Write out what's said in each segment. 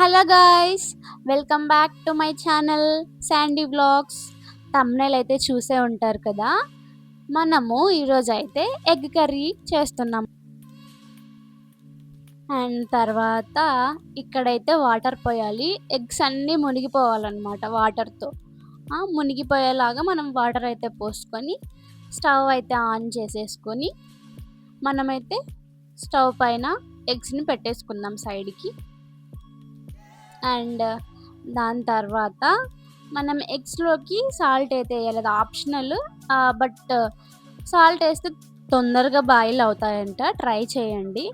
Hello guys welcome back to my channel Sandy vlogs thumbnail అయితే చూసే ఉంటారు కదా? మనము ఈరోజు అయితే ఎగ్ కర్రీ చేస్తున్నాం. అండ్ తర్వాత ఇక్కడైతే వాటర్ పోయాలి. ఎగ్స్ అన్నీ మునిగిపోవాలన్నమాట వాటర్తో. మునిగిపోయేలాగా మనం వాటర్ అయితే పోసుకొని స్టవ్ అయితే ఆన్ చేసేసుకొని మనమైతే స్టవ్ పైన ఎగ్స్ని పెట్టేసుకుందాం సైడ్కి. అండ్ దాని తర్వాత మనం ఎగ్స్లోకి సాల్ట్ అయితే వేయాలి. అది ఆప్షనల్. బట్ సాల్ట్ వేస్తే తొందరగా బాయిల్ అవుతాయంట. ట్రై చేయండి.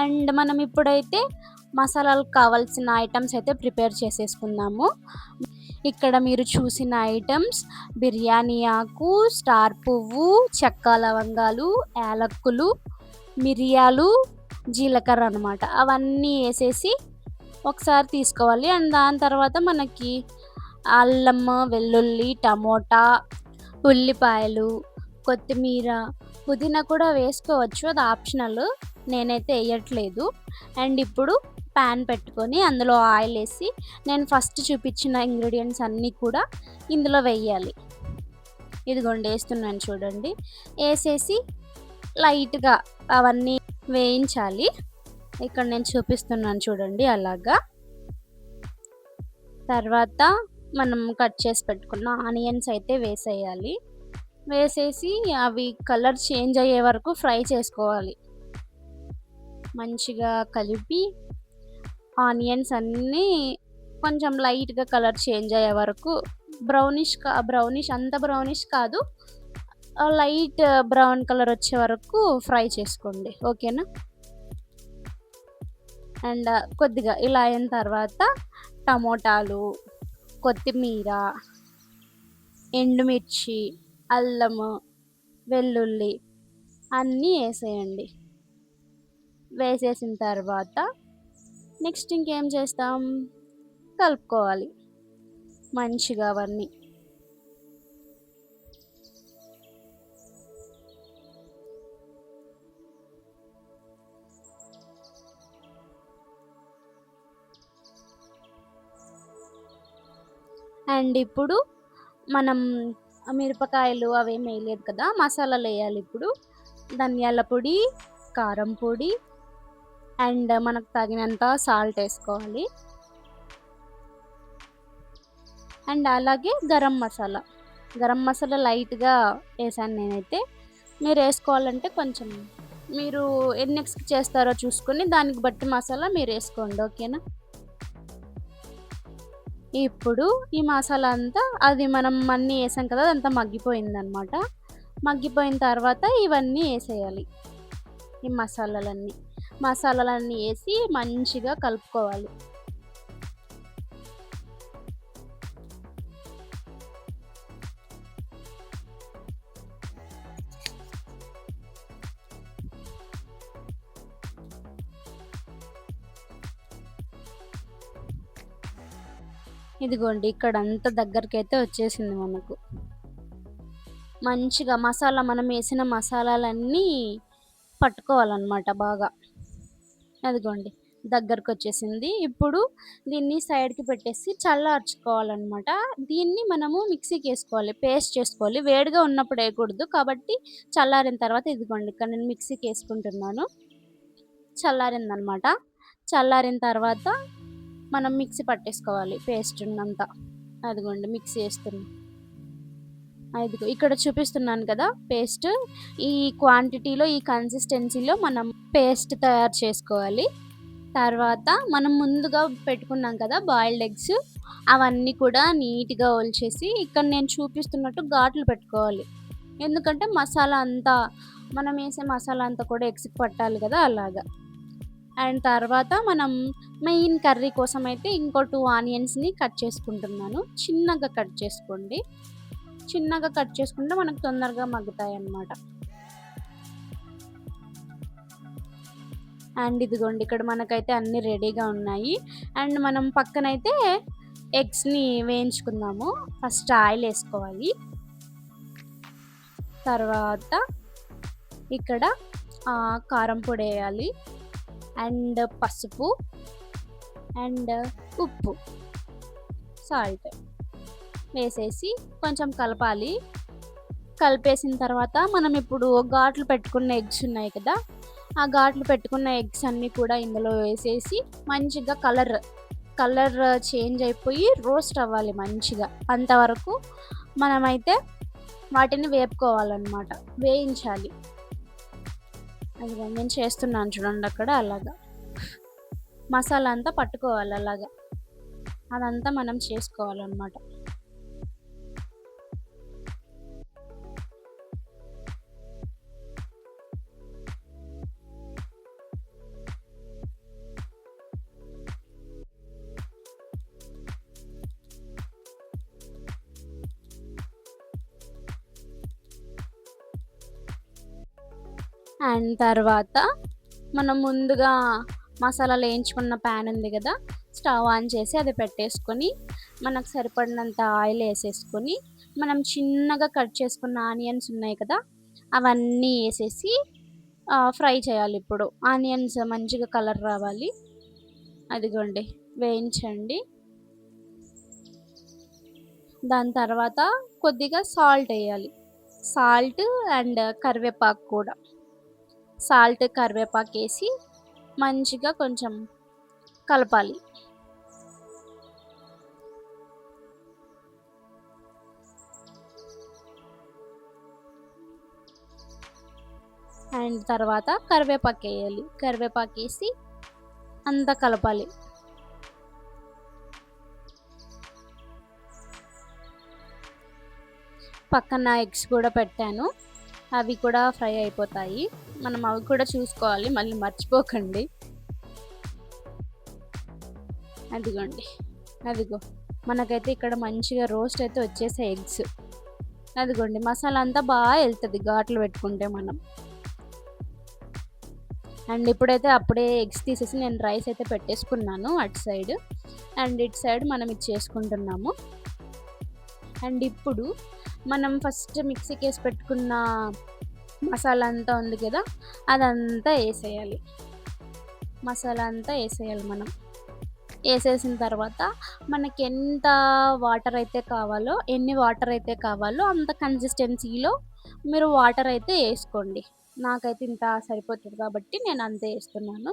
అండ్ మనం ఇప్పుడైతే మసాలాలకు కావాల్సిన ఐటమ్స్ అయితే ప్రిపేర్ చేసేసుకుందాము. ఇక్కడ మీరు చూసిన ఐటమ్స్ బిర్యానీ ఆకు స్టార్ పువ్వు చెక్క లవంగాలు యాలక్కులు మిరియాలు జీలకర్ర అనమాట అవన్నీ వేసేసి ఒకసారి తీసుకోవాలి. అండ్ దాని తర్వాత మనకి అల్లం వెల్లుల్లి టమోటా ఉల్లిపాయలు కొత్తిమీర పుదీనా కూడా వేసుకోవచ్చు. అది ఆప్షనల్. నేనైతే వేయట్లేదు. అండ్ ఇప్పుడు ప్యాన్ పెట్టుకొని అందులో ఆయిల్ వేసి నేను ఫస్ట్ చూపించిన ఇంగ్రీడియంట్స్ అన్నీ కూడా ఇందులో వేయాలి. ఇదిగోండి వేస్తున్నాను చూడండి. వేసేసి లైట్గా అవన్నీ వేయించాలి. ఇక్కడ నేను చూపిస్తున్నాను చూడండి అలాగా. తర్వాత మనం కట్ చేసి పెట్టుకున్న ఆనియన్స్ అయితే వేసేయాలి. వేసేసి అవి కలర్ చేంజ్ అయ్యే వరకు ఫ్రై చేసుకోవాలి. మంచిగా కలిపి ఆనియన్స్ అన్నీ కొంచెం లైట్గా కలర్ చేంజ్ అయ్యే వరకు బ్రౌనిష్ కా బ్రౌనిష్ అంత బ్రౌనిష్ కాదు. లైట్ బ్రౌన్ కలర్ వచ్చే వరకు ఫ్రై చేసుకోండి. ఓకేనా? అండ్ కొద్దిగా ఇలా అయిన తర్వాత టమోటాలు కొత్తిమీర ఎండుమిర్చి అల్లము వెల్లుల్లి అన్నీ వేసేయండి. వేసేసిన తర్వాత నెక్స్ట్ ఇంకేం చేస్తాం? కలుపుకోవాలి. మంచిగా అవన్నీ. అండ్ ఇప్పుడు మనం మిరపకాయలు అవేం వేయలేదు కదా మసాలాలు వేయాలి ఇప్పుడు. ధనియాల పొడి కారం పొడి అండ్ మనకు తగినంత సాల్ట్ వేసుకోవాలి. అండ్ అలాగే గరం మసాలా. గరం మసాలా లైట్గా వేసాను నేనైతే. మీరు వేసుకోవాలంటే కొంచెం మీరు ఎన్ని ఎక్స్పెక్ట్ చేస్తారో చూసుకొని దానికి బట్టి మసాలా మీరు వేసుకోండి ఓకేనా? ఇప్పుడు ఈ మసాలా అంతా అది మనం అన్నీ వేసాం కదా అదంతా మగ్గిపోయింది అనమాట మగ్గిపోయిన తర్వాత ఇవన్నీ వేసేయాలి ఈ మసాలాలన్నీ. మసాలాలన్నీ వేసి మంచిగా కలుపుకోవాలి. ఇదిగోండి ఇక్కడ అంతా దగ్గరికి అయితే వచ్చేసింది మనకు. మంచిగా మసాలా మనం వేసిన మసాలాలన్నీ పట్టుకోవాలన్నమాట బాగా. అదిగోండి దగ్గరకు వచ్చేసింది ఇప్పుడు దీన్ని సైడ్కి పెట్టేసి చల్లార్చుకోవాలన్నమాట. దీన్ని మనము మిక్సీకి వేసుకోవాలి పేస్ట్ చేసుకోవాలి. వేడిగా ఉన్నప్పుడు వేయకూడదు కాబట్టి చల్లారిన తర్వాత ఇదిగోండి ఇక్కడ నేను మిక్సీకి వేసుకుంటున్నాను. చల్లారిందనమాట చల్లారిన తర్వాత మనం మిక్సీ పట్టేసుకోవాలి పేస్ట్ ఉన్నంత. అదిగోండి మిక్సీ వేస్తున్నాం. అదిగో ఇక్కడ చూపిస్తున్నాను కదా పేస్ట్. ఈ క్వాంటిటీలో ఈ కన్సిస్టెన్సీలో మనం పేస్ట్ తయారు చేసుకోవాలి. తర్వాత మనం ముందుగా పెట్టుకున్నాం కదా బాయిల్డ్ ఎగ్స్ అవన్నీ కూడా నీట్గా ఒలిచేసి ఇక్కడ నేను చూపిస్తున్నట్టు ఘాట్లు పెట్టుకోవాలి. ఎందుకంటే మసాలా అంతా మనం వేసే మసాలా అంతా కూడా ఎగ్స్కి పట్టాలి కదా అలాగా. అండ్ తర్వాత మనం మెయిన్ కర్రీ కోసం అయితే ఇంకో టూ ఆనియన్స్ని కట్ చేసుకుంటున్నాను. చిన్నగా కట్ చేసుకోండి. చిన్నగా కట్ చేసుకుంటే మనకు తొందరగా మగ్గుతాయి అన్నమాట అండ్ ఇదిగోండి ఇక్కడ మనకైతే అన్నీ రెడీగా ఉన్నాయి. అండ్ మనం పక్కనైతే ఎగ్స్ని వేయించుకుందాము. ఫస్ట్ ఆయిల్ వేసుకోవాలి. తర్వాత ఇక్కడ కారం పొడి వేయాలి. అండ్ పసుపు అండ్ ఉప్పు. సాల్ట్ వేసేసి కొంచెం కలపాలి. కలిపేసిన తర్వాత మనం ఇప్పుడు ఘాట్లు పెట్టుకున్న ఎగ్స్ ఉన్నాయి కదా ఆ ఘాట్లు పెట్టుకున్న ఎగ్స్ అన్నీ కూడా ఇందులో వేసేసి మంచిగా కలర్ కలర్ చేంజ్ అయిపోయి రోస్ట్ అవ్వాలి మంచిగా. అంతవరకు మనమైతే వాటిని వేపుకోవాలన్నమాట. వేయించాలి. అది నేను చేస్తున్నాను చూడండి అక్కడ అలాగా. మసాలా అంతా పట్టుకోవాలి అలాగా. అదంతా మనం చేసుకోవాలన్నమాట. అండ్ తర్వాత మనం ముందుగా మసాలాలు వేయించుకున్న ప్యాన్ ఉంది కదా స్టవ్ ఆన్ చేసి అది పెట్టేసుకొని మనకు సరిపడినంత ఆయిల్ వేసేసుకొని మనం చిన్నగా కట్ చేసుకున్న ఆనియన్స్ ఉన్నాయి కదా అవన్నీ వేసేసి ఫ్రై చేయాలి ఇప్పుడు. ఆనియన్స్ మంచిగా కలర్ రావాలి. అదిగోండి వేయించండి. దాని తర్వాత కొద్దిగా సాల్ట్ వేయాలి. సాల్ట్ అండ్ కరివేపాకు కూడా. సాల్ట్ కరివేపాకు వేసి మంచిగా కొంచెం కలపాలి. అండ్ తర్వాత కరివేపాకు వేయాలి కరివేపాకు వేసి అంతా కలపాలి. పక్కన ఎగ్స్ కూడా పెట్టాను. అవి కూడా ఫ్రై అయిపోతాయి. మనం అవి కూడా చూసుకోవాలి. మళ్ళీ మర్చిపోకండి. అదిగోండి. అదిగో. మనకైతే ఇక్కడ మంచిగా రోస్ట్ అయితే వచ్చేసే ఎగ్స్. అదిగోండి. మసాలా అంతా బాగా వెళ్తుంది ఘాట్లు పెట్టుకుంటే మనం. అండ్ ఇప్పుడైతే అప్పుడే ఎగ్స్ తీసేసి నేను రైస్ అయితే పెట్టేసుకున్నాను అటు సైడ్. అండ్ ఇటు సైడ్ మనం ఇది చేసుకుంటున్నాము. అండ్ ఇప్పుడు మనం ఫస్ట్ మిక్సీకి వేసి పెట్టుకున్న మసాలా అంతా ఉంది కదా అదంతా వేసేయాలి. మసాలా అంతా వేసేయాలి మనం. వేసేసిన తర్వాత మనకి ఎంత వాటర్ అయితే కావాలో ఎన్ని వాటర్ అయితే కావాలో అంత కన్సిస్టెన్సీలో మీరు వాటర్ అయితే వేసుకోండి. నాకైతే ఇంత సరిపోతుంది కాబట్టి నేను అంతే వేస్తున్నాను.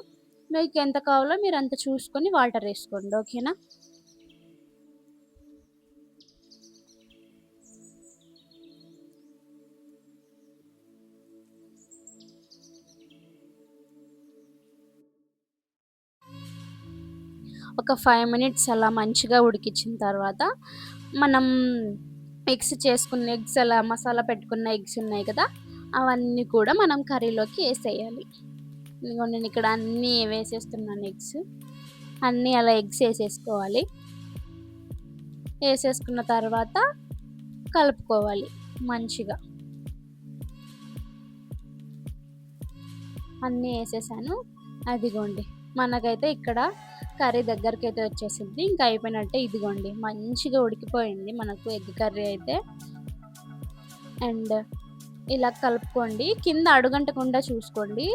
మీకు ఎంత కావాలో మీరు అంత చూసుకొని వాటర్ వేసుకోండి ఓకేనా? ఒక ఫైవ్ మినిట్స్ అలా మంచిగా ఉడికించిన తర్వాత మనం ఎగ్స్ చేసుకున్న ఎగ్స్ అలా మసాలా పెట్టుకున్న ఎగ్స్ ఉన్నాయి కదా అవన్నీ కూడా మనం కర్రీలోకి వేసేయాలి. ఇదిగో నేను ఇక్కడ అన్నీ వేసేస్తున్నాను ఎగ్స్ అన్నీ అలా ఎగ్స్ వేసేసుకోవాలి. వేసేసుకున్న తర్వాత కలుపుకోవాలి మంచిగా. అన్నీ వేసేసాను. అదిగోండి మనకైతే ఇక్కడ కర్రీ దగ్గరికి అయితే వచ్చేసింది. ఇంకా అయిపోయినట్టే ఇదిగోండి మంచిగా ఉడికిపోయింది మనకు ఎగ్ కర్రీ అయితే. అండ్ ఇలా కలుపుకోండి. కింద అడుగంటకుండా చూసుకోండి.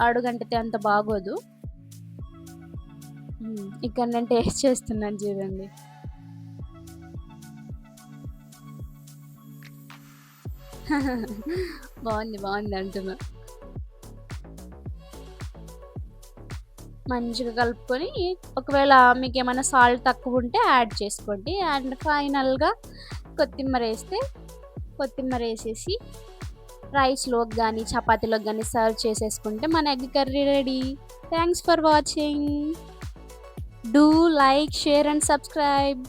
అడుగంటితే అంత బాగోదు. ఇక్కడ నేను టేస్ట్ చేస్తున్నాను చూడండి. బాగుంది బాగుంది అంటున్నా. మంచిగా కలుపుకొని ఒకవేళ మీకు ఏమైనా సాల్ట్ తక్కువ ఉంటే యాడ్ చేసుకోండి. అండ్ ఫైనల్గా కొత్తిమీర వేస్తే కొత్తిమీర వేసేసి రైస్లోకి కానీ చపాతీలోకి కానీ సర్వ్ చేసేసుకుంటే మన egg curry ready. Thanks for watching. Do like share and subscribe.